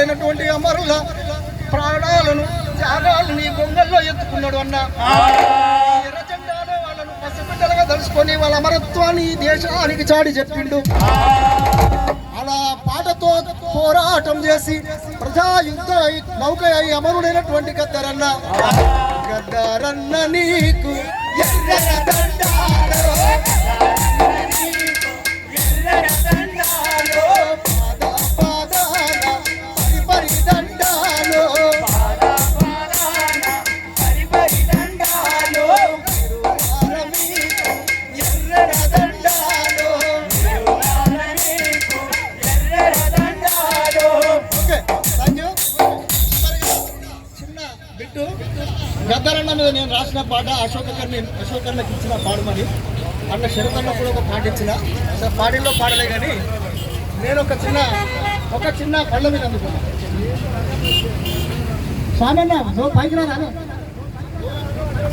అమరులైనటువంటి అమరుల ప్రాణాలను త్యాగాలు నీ గొంగల్లో ఎత్తుకున్నాడు అన్న. ఎర్ర వాళ్ళను పసిబిడ్డలుగా తలుసుకొని వాళ్ళ అమరత్వాన్ని ఈ దేశానికి చాటి చెప్పిండు. అలా పాటతో పోరాటం చేసి ప్రజా యుద్ధ నౌక అయి అమరుడైనటువంటి గద్దరన్న. గద్దరన్న నీకు ఎర్ర బిట్టు గద్దరన్న మీద నేను రాసిన పాట అశోకర్ని అశోకర్ణకి ఇచ్చిన పాడమని అన్న శరతన్న కూడా ఒక పాట ఇచ్చిన. అసలు పాడిలో పాడలే కానీ నేను ఒక చిన్న ఒక చిన్న పళ్ళ మీద అందుకున్నాను సామన్న నువ్వు పైకి రా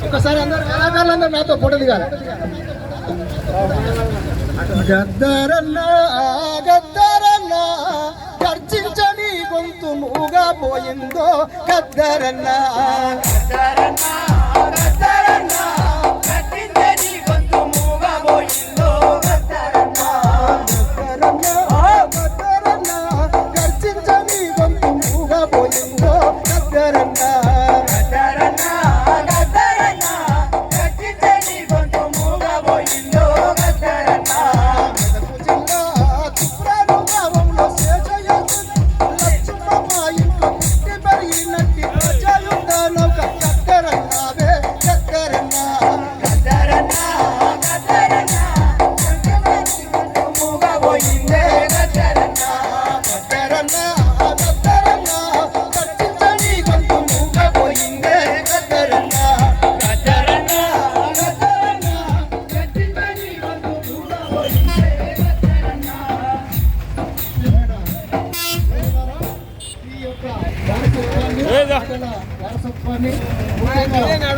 ఒకసారి అందరు కళాకారులందరూ నాతో ఫోటో కాదు గద్దరన్న గద్ద మూగా పోయిందో గద్దరన్న. గద్దరన్న గర్జించని గొంతు మూగా పోయిందో గద్దరన్న. వారసత్వాన్ని వారసత్వాన్ని ముఖ్యంగా